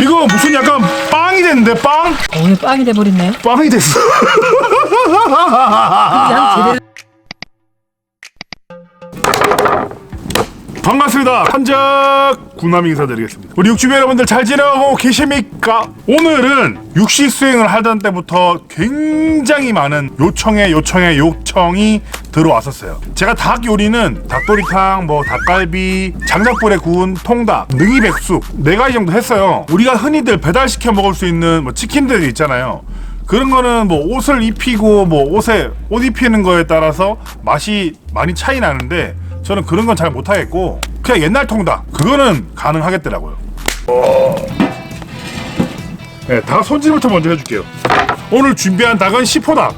이거 무슨 약간 빵이 됐는데 빵? 오늘 빵이 돼버렸네. 빵이 됐어. 그냥 제대로 반갑습니다. 한작 구남이 인사드리겠습니다. 우리 육주비 여러분들 잘 지내고 계십니까? 오늘은 육시 수행을 하던 때부터 굉장히 많은 요청에 요청에 요청이 들어왔었어요. 제가 닭 요리는 닭도리탕, 뭐 닭갈비, 장작불에 구운 통닭, 능이백숙 네 가지 정도 했어요. 우리가 흔히들 배달시켜 먹을 수 있는 뭐 치킨들 있잖아요. 그런 거는 뭐 옷을 입히고 뭐 옷에 옷 입히는 거에 따라서 맛이 많이 차이 나는데 저는 그런 건 잘 못하겠고 그냥 옛날 통닭 그거는 가능하겠더라고요. 네, 닭 손질부터 먼저 해줄게요. 오늘 준비한 닭은 시포닭.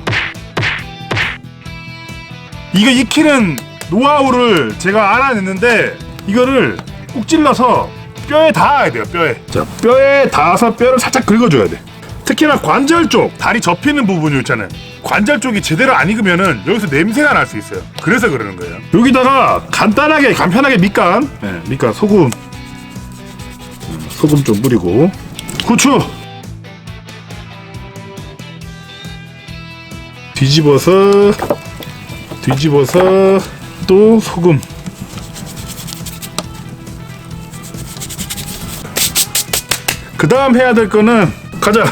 이거 익히는 노하우를 제가 알아냈는데 이거를 꾹 찔러서 뼈에 닿아야 돼요. 뼈에. 자, 뼈에 닿아서 뼈를 살짝 긁어줘야 돼. 특히나 관절 쪽 다리 접히는 부분이 있잖아요. 관절 쪽이 제대로 안 익으면은 여기서 냄새가 날 수 있어요. 그래서 그러는 거예요. 여기다가 간단하게 간편하게 밑간, 네, 밑간 소금, 음, 소금 좀 뿌리고 후추 뒤집어서 뒤집어서 또 소금 그 다음 해야 될 거는 가자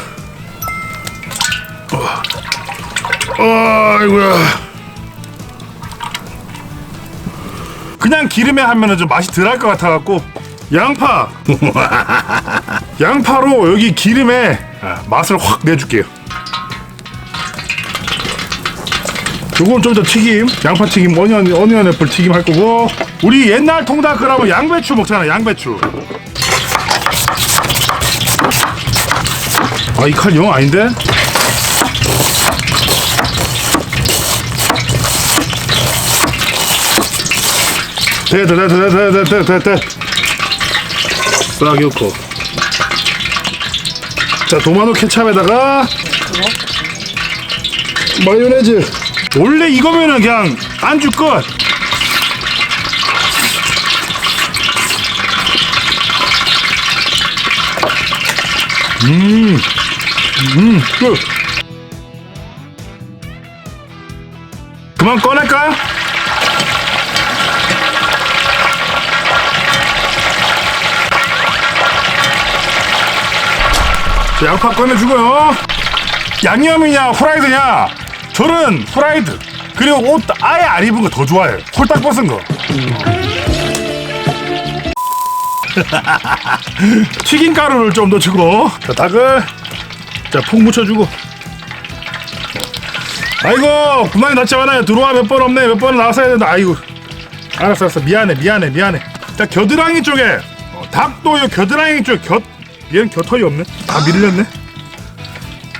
아이고야. 그냥 기름에 하면은 좀 맛이 덜할 것 같아갖고 양파. 양파로 여기 기름에 아, 맛을 확 내줄게요. 요건 좀 더 튀김 양파 튀김 어니언 어니언 애플 튀김 할 거고. 우리 옛날 통닭 그러면 양배추 먹잖아 양배추. 아 이 칼 영 아닌데 됐다 됐다 됐다 됐다 됐다 됐다 싹 넣고 자 도마노 케찹에다가 마요네즈 원래 이거면은 그냥 안주 끝 음, 음, 끝. 그만 꺼낼까? 자, 양파 꺼내주고요. 양념이냐 후라이드냐? 저는 후라이드. 그리고 옷 아예 안 입은 거 더 좋아해요. 홀딱 벗은 거. 튀김 가루를 좀 넣어주고 자 닭을 자푹 묻혀주고 아이고 구멍이 닿지 않아요 들어와 몇 번 없네 몇 번 나왔어야 된다 아이고 알았어 알았어 미안해 미안해 미안해 자 겨드랑이 쪽에 어, 닭도 요 겨드랑이 쪽에 곁 얘는 곁털이 없네. 다 밀렸네.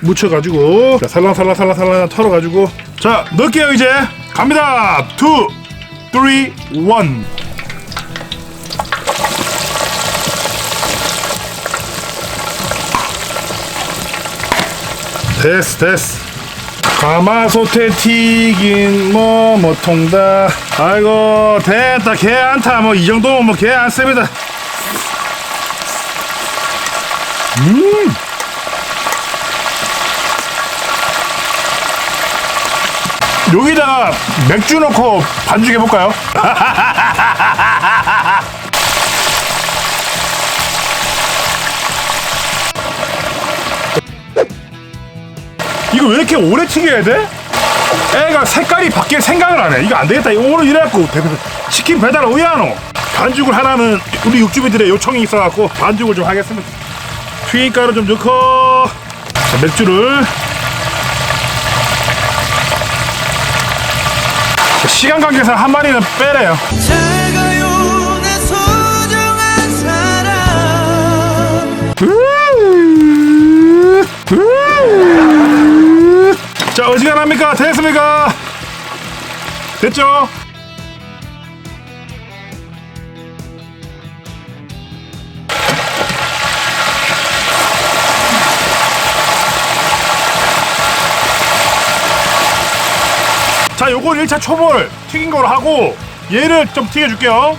묻혀가지고. 자 살랑살랑 살랑살랑 털어가지고. 자 넣을게요 이제. 갑니다. 2 3 1 됐어 됐어. 가마솥에 튀긴 뭐뭐 통닭. 아이고 됐다. 개 안타. 뭐 이 정도면 뭐개 안습니다 음 여기다가 맥주 넣고 반죽 해 볼까요? 이거 왜 이렇게 오래 튀겨야 돼? 애가 색깔이 바뀔 생각을 안 해. 이거 안 되겠다. 오늘 이래갖고 배- 치킨 배달 왜 하노? 반죽을 하나는 우리 육주비들의 요청이 있어갖고 반죽을 좀 하겠습니다. 튀김가루 좀 넣고 자, 맥주를 자, 시간 관계상 한 마리는 빼래요. 자 어지간합니까? 됐습니까? 됐죠? 요걸 1차 초벌 튀긴 거로 하고 얘를 좀 튀겨줄게요.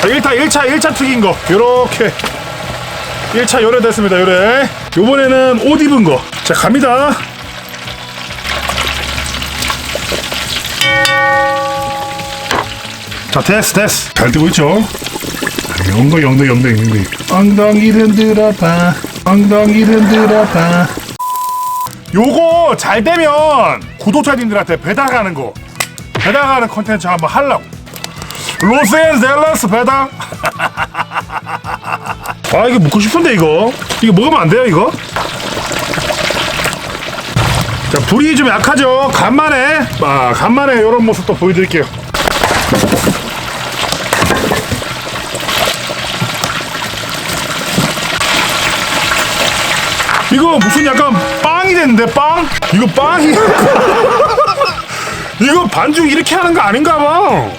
자 1차 1차 1차 튀긴 거. 요렇게. 1차 요래 됐습니다 요래. 요번에는 옷 입은 거 자 갑니다. 자 됐어 됐어. 잘 뜨고 있죠? 영도 영도 영도 영도 엉덩이를 들어봐. 엉덩이를 들어봐. 요거 잘 되면 구독자님들한테 배달 가는 거 배달 가는 컨텐츠 한번 하려고. 로스앤젤레스 배달 아 이거 먹고 싶은데 이거? 이거 먹으면 안 돼요 이거? 자 불이 좀 약하죠? 간만에. 아 간만에 이런 모습도 보여드릴게요. 이거 무슨 약간 빵이 됐는데 빵? 이거 빵이 이거 반죽 이렇게 하는 거 아닌가 봐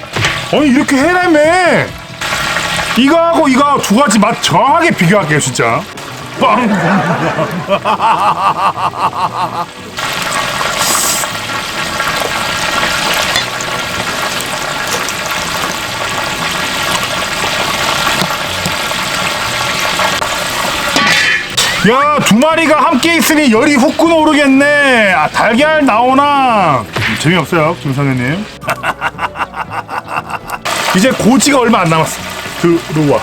아니 이렇게 해라며 이거하고 이거 두 가지 맛 정확하게 비교할게요 진짜 빵 야, 두 마리가 함께 있으니 열이 후끈 오르겠네. 아, 달걀 나오나? 음, 재미없어요, 김선생님. 이제 고지가 얼마 안 남았어. 들어와.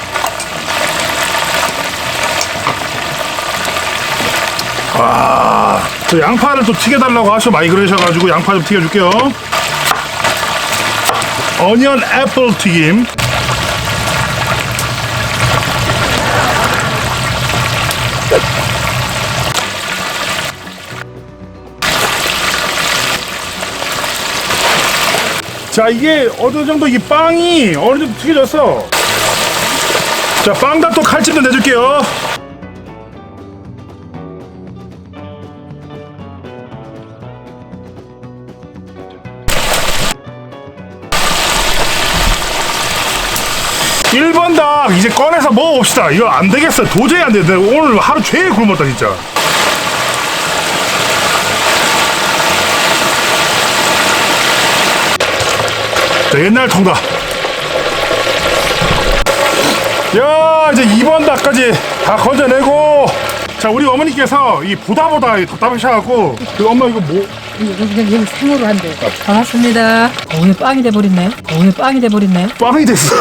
아, 저 양파를 또 튀겨달라고 하셔 많이 그러셔가지고 양파 좀 튀겨줄게요. 어니언 애플 튀김. 자 이게 어느 정도 이 빵이 어느 정도 튀겨졌어 자 빵다 또 칼집도 내줄게요. 일번닭 이제 꺼내서 먹어봅시다. 이거 안 되겠어. 도저히 안 돼. 내가 오늘 하루 종일 굶었다 진짜 자 옛날 통닭 야 이제 2번 닭까지 다 건져내고 자 우리 어머니께서 이 보다 보다 이 답답하셔갖고 그 엄마 이거 뭐 여기 여기 여기 생으로 한대. 반갑습니다. 오늘 빵이 돼버렸네. 오늘 빵이 돼버렸네. 빵이 됐어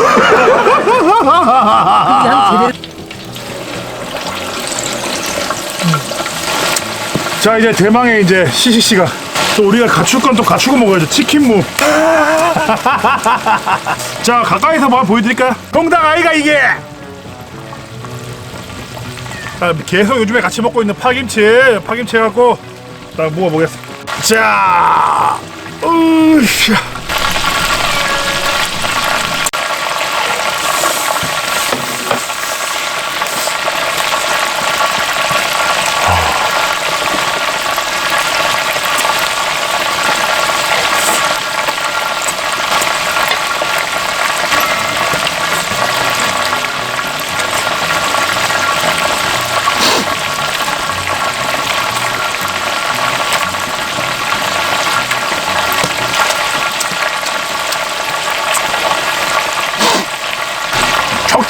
그냥 제대로. 자 이제 대망의 이제 CCC가 또 우리가 갖출 건 또 갖추고 먹어야죠 치킨무 자 가까이서 뭐 보여드릴까요? 통닭 아이가 이게! 자, 계속 요즘에 같이 먹고 있는 파김치 파김치 해갖고 딱 먹어보겠습니다. 자 으쌰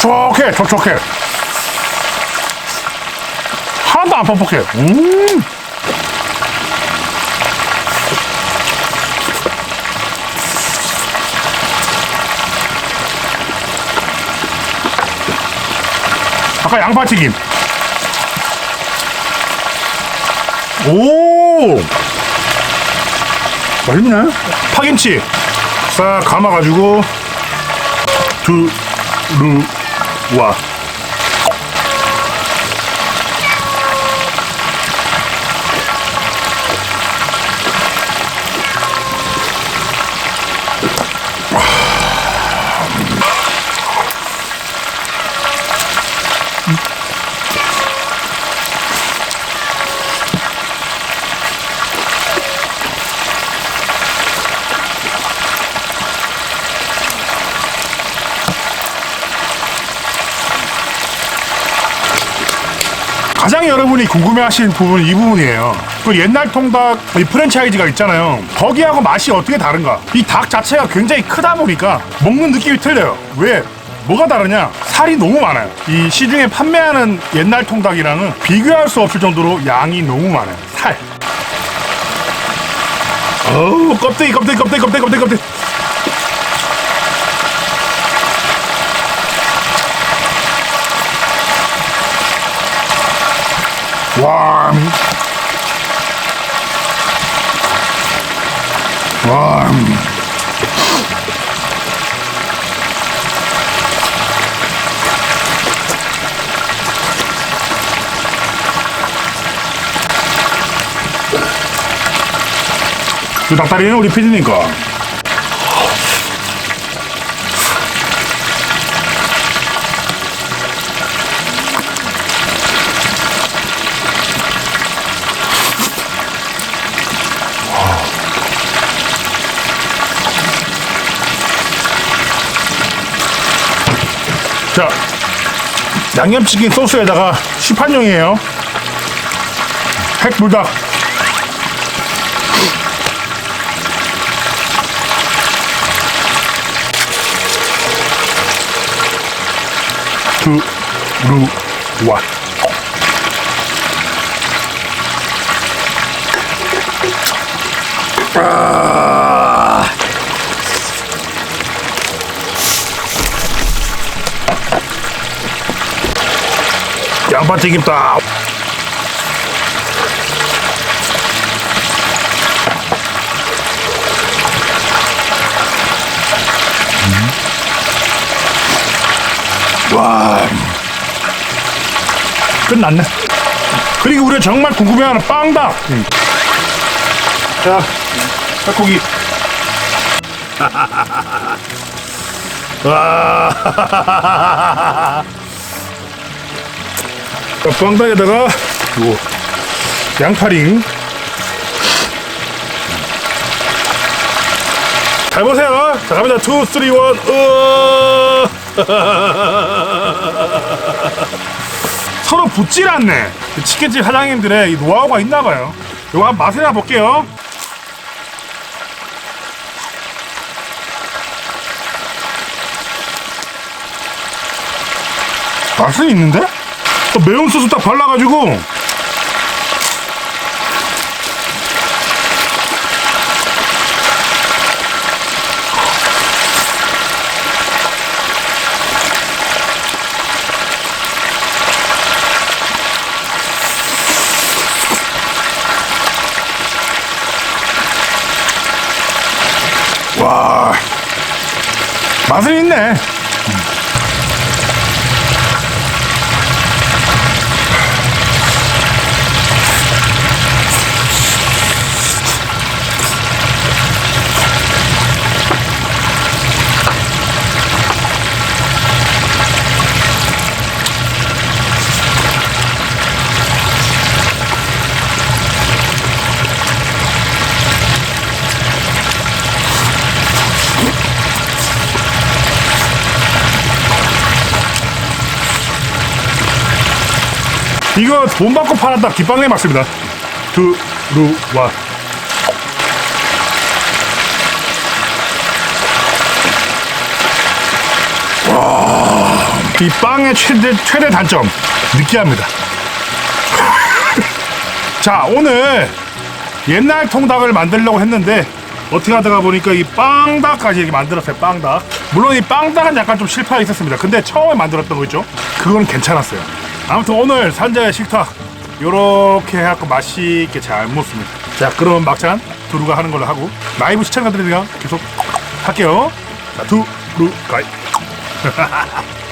촉촉해 촉촉해. 하나도 안 퍽퍽해. 음. 아까 양파튀김. 오. 맛있네. 파김치. 싹 감아가지고 두루 와 가장 여러분이 궁금해하시는 부분은 이 부분이에요. 그 옛날 통닭 이 프랜차이즈가 있잖아요. 거기하고 맛이 어떻게 다른가? 이 닭 자체가 굉장히 크다 보니까 먹는 느낌이 틀려요. 왜? 뭐가 다르냐? 살이 너무 많아요. 이 시중에 판매하는 옛날 통닭이랑은 비교할 수 없을 정도로 양이 너무 많아요. 살. 어우, 껍데기, 껍데기, 껍데기, 껍데기, 껍데기, 껍데기. 와. 음. 그 닭다리는 우리 피디니까. 자, 양념치킨 소스에다가 시판용이에요. 핵불닭. 두루와. 아. 양파튀김다. 와. 끝났네. 그리고 우리가 정말 궁금해하는 빵다. 자, 닭고기. 와. 자, 빵닭에다가 요 양파링. 잘 보세요. 자, 갑니다. 2, 3, 1. 으. 서로 붙질 않네. 그 치킨집 사장님들의 이 노하우가 있나 봐요. 이거 한번 맛을 나 볼게요. 맛은 있는데? 또 매운 소스 딱 발라가지고 와 맛은 있네. 이거 돈 받고 팔았다. 기빵내 맞습니다. 두루와. 이 빵의 최대 최대 단점. 느끼합니다. 자 오늘 옛날 통닭을 만들려고 했는데 어떻게 하다가 보니까 이 빵닭까지 이렇게 만들었어요 빵닭. 물론 이 빵닭은 약간 좀 실패가 있었습니다. 근데 처음에 만들었던 거 있죠? 그거는 괜찮았어요 아무튼 오늘 산자의 식탁 요렇게 해갖고 맛있게 잘 먹습니다. 자 그럼 막찬 두루가 하는 걸로 하고 라이브 시청자들이랑 계속 할게요. 자 두루 가이